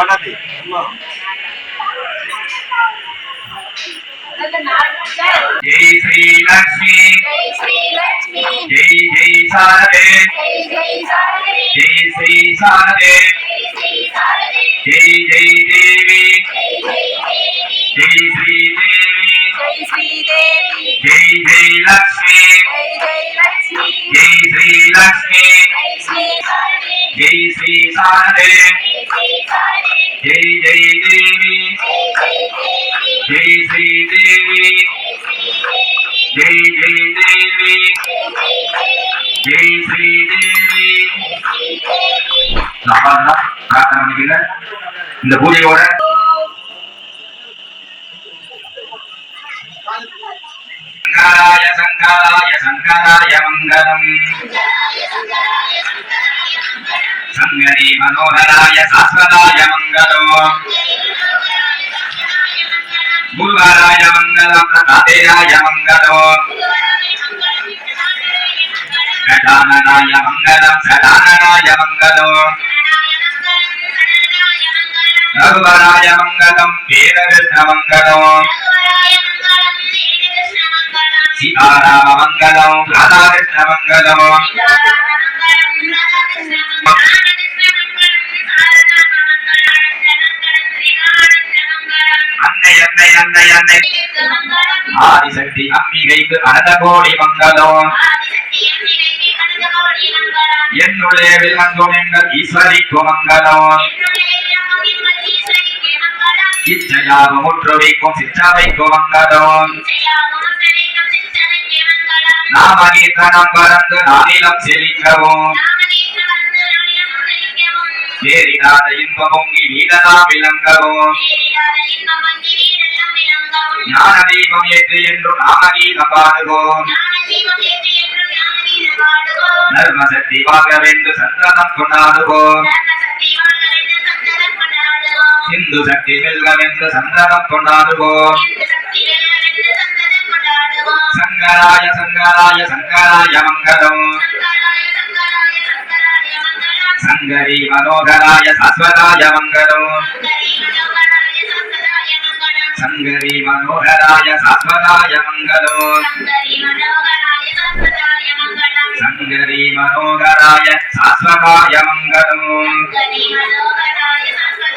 ఉన్నది జై శ్రీ లక్ష్మి. జై జై సారదే. జై Shri సారదే. Jai Jai Devi Jai Sri Devi Jai Jai Lakshmi Jai Sri Lakshmi Jai Sri Sade Jai Jai Devi Jai Sri Devi Jai Jai Devi Jai Sri Devi Zamanla, katanı bilen இந்த பூஜையோட சங்கராய சங்கராய சங்கராய மங்களம் சங்கரி மனோகராய சாஸ்வதாய மங்களம் குருவராய மங்களம் பிரதாதேயாய மங்களம் கடானனாய மங்களம் சடானனாய மங்களம் ரகுவராய மங்களம் வீரகிருஷ்ண மங்களம் சீதாராம மங்களம் ராதாகிருஷ்ண மங்களம் அன்னை அன்னை அன்னை அன்னை. ஆதிசக்தி அம்பிகைக்கு அனந்த கோடி மங்களம் என்னுடைய எங்கள் ஈஸ்வரிக்கு மங்களம். இச்சையாக முற்றுவிக்கும் சிற்றவைக்கு மங்களம் நாமகீர்த்தனம் பறந்து நானிலம் செழிக்கவும். ஏறிடாத இன்ப பொங்கி வீடனா விளங்கவும். ஞான தீபம் ஏற்று என்றும் நாமகீதம் பாடுவோம். தர்ம சக்தி வாகவென்று சந்தனம் கொண்டாடுவோம். இந்து சக்தி வெல்கவென்று சந்தனம் கொண்டாடுவோம் சங்கராய சங்கராய சங்கராய மங்களம் சங்கரி மனோகராய சாஸ்வதாய மங்களம்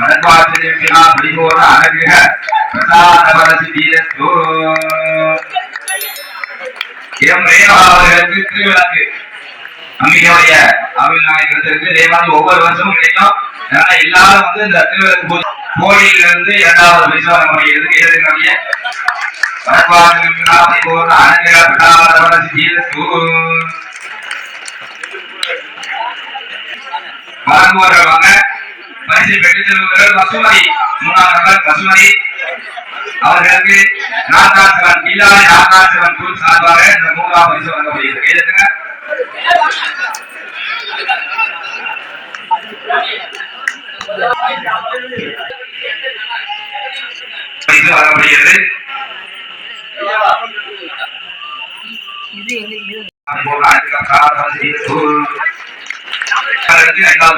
சாஸ்வதாய மங்களம் சங்கரி மனோகராய சாஸ்வதாய மங்களம் அவர்களுக்கு திருவிழாக்கு அம்பிகையுடைய அருள் ஒவ்வொரு வருஷமும் கிடைக்கும். அதனால எல்லாரும் வந்து இந்த திருவிழாக்கு போய் கோயிலில் இருந்து இரண்டாவது பரிசு வழங்க முடிகிறது கேளுங்களுடைய வழங்குவார்கள் வாங்க. பரிசு பெற்று செல்வர்கள் வசுமதி மூணாம் நபர் வசுமதி அவர்களுக்கு நாகாசிவன் இல்லாத நாகாசிவன் குழு சார்பாக இந்த மூன்றாம் பரிசு வழங்கப்படுகிறது. கேளுங்க பரிசு வழங்கப்படுகிறது.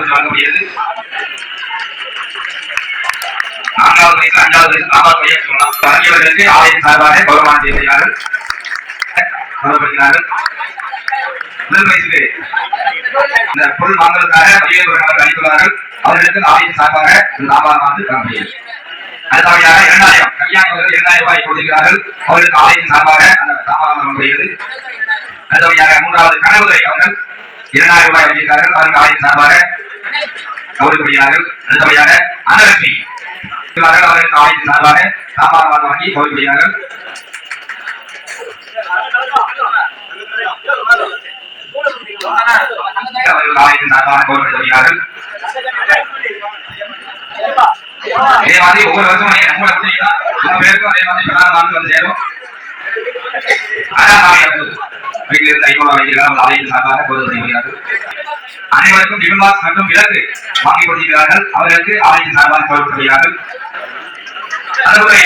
வழங்கப்படுகிறது. நான்காவது வயசு அஞ்சாவது வயசு ஆறாவது சொல்லலாம் சார்பாக செய்கிறார்கள் முதல் இந்த பொருள் வாங்குவதற்காக அளித்துள்ளார்கள். அவர்களுக்கு ஆலயம் சார்பாக இந்த காணப்படுகிறது. அடுத்தபடியாக இரண்டாயிரம் கல்யாணவர்கள் இரண்டாயிரம் ரூபாய் கொடுக்கிறார்கள். அவர்களுக்கு சார்பாக அந்த தாமதம் அடுத்தபடியாக மூன்றாவது அவர்கள் இரண்டாயிரம் ரூபாய் வழங்கியிருக்கிறார்கள். அவருக்கு ஆலயம் சார்பாக அடுத்தபடியாக அவர்கள் அவர்களுக்கு ஆலயத்தின் சார்பாக தாமதம் வாங்கி கௌரவப்படுகிறார்கள் அவர்கள் ஆலயத்தின் சார்பாக மாதிரி ஒவ்வொரு வருஷமும் நம்ம பேருக்கும் அதே மாதிரி பிரதான வந்து சேரும். அதான் ஐநூறு வைக்கிறார்கள் ஆலயத்தின் சார்பாக செய்கிறார்கள் அனைவருக்கும் டிபிமாஸ் மற்றும் விலக்கு வாங்கி கொடுக்கிறார்கள் அவர்களுக்கு ஆலயத்தின் சார்பாக கொடுக்கப்படுகிறார்கள் அதுபோல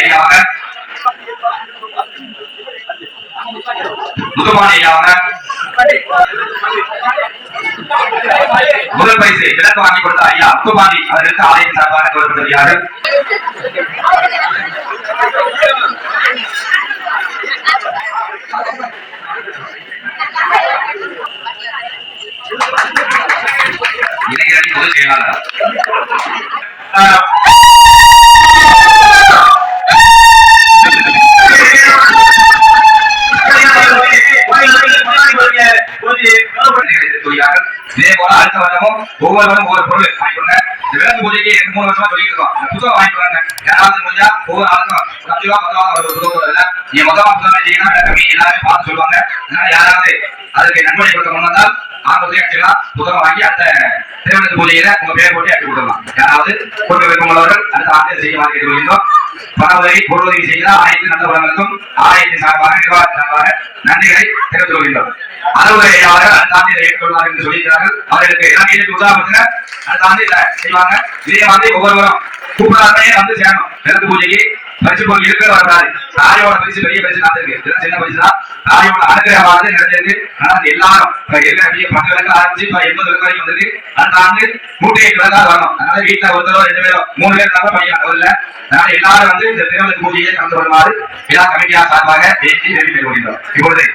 முதல் பரிசு விலக்கு வாங்கி கொடுத்த ஐயா முத்துமானி அவர்களுக்கு ஆலயத்தின் சார்பாக கொடுக்கப்படுகிறார்கள். ஒவ்வொருவரும் ஒவ்வொரு பொருள் வாங்கி கொடுங்க பூஜைக்கு ரெண்டு மூணு வருஷமா சொல்லிருக்கோம் புத்தகம் யாராவது முடிஞ்சா ஒவ்வொரு ஆளுக்கும் அஞ்சு ரூபா பத்து ரூபா ஒரு புத்தகம் நீங்க மொத்தமா புத்தகம் செய்யணும் எல்லாருமே பார்த்து சொல்லுவாங்க. யாராவது அதுக்கு நன்கொடை கொடுக்க முன் நாற்பது ஆம்பது அடிச்சிடலாம். புத்தகம் வாங்கி அந்த திருமணத்து பூஜையில உங்க பேர் போட்டு அடிச்சு கொடுக்கலாம். யாராவது கொடுக்க விரும்புள்ளவர்கள் அடுத்த ஆண்டு செய்யுமாறு கேட்டுக்கொள்கின்றோம் பண உதவி பொருள் உதவி செய்த அனைத்து நல்ல உலகங்களுக்கும் ஆலயத்தின் சார்பாக நிர்வாகத்தின் சார்பாக நன்றிகளை தெரிவித்துக் கொள்கின்றோம். அறுவடையாளர்கள் அடுத்த ஆண்டு இதை ஏற்றுக்கொள்வார் என்று சொல்லியிருக்கிறார்கள். அவர்களுக்கு எல்லாம் எடுத்து உதாரணத்துக்கு அடுத்த ஆண்டு இதை செய்வாங்க. இதே மாதிரி ஒவ்வொருவரும் கூப்பிடாதே வந்து சேரணும். விளக்கு பூஜைக்கு பரிசு பொருள் இருக்கிற தாயோட பரிசு பெரிய பரிசு தான் இதெல்லாம் சின்ன பரிசு தான் தாயோட அனுகிரகமானது ஆனா எல்லாரும் இப்ப பத்து விளக்கு ஆரம்பிச்சு இப்ப எண்பது விளக்கு வரைக்கும் வந்திருக்கு அந்த ஆண்டு நூற்றி எட்டு விளக்காக வரணும் அதனால வீட்டுல ஒருத்தரோ ரெண்டு பேரோ மூணு பேர் இருந்தாலும் பையன் தவறில்ல அதனால எல்லாரும் வந்து இந்த திருவிளக்கு பூஜையை கலந்து கொள்ளுமாறு எல்லா கமிட்டியா சார்பாக பேசி வெளியே இப்பொழுது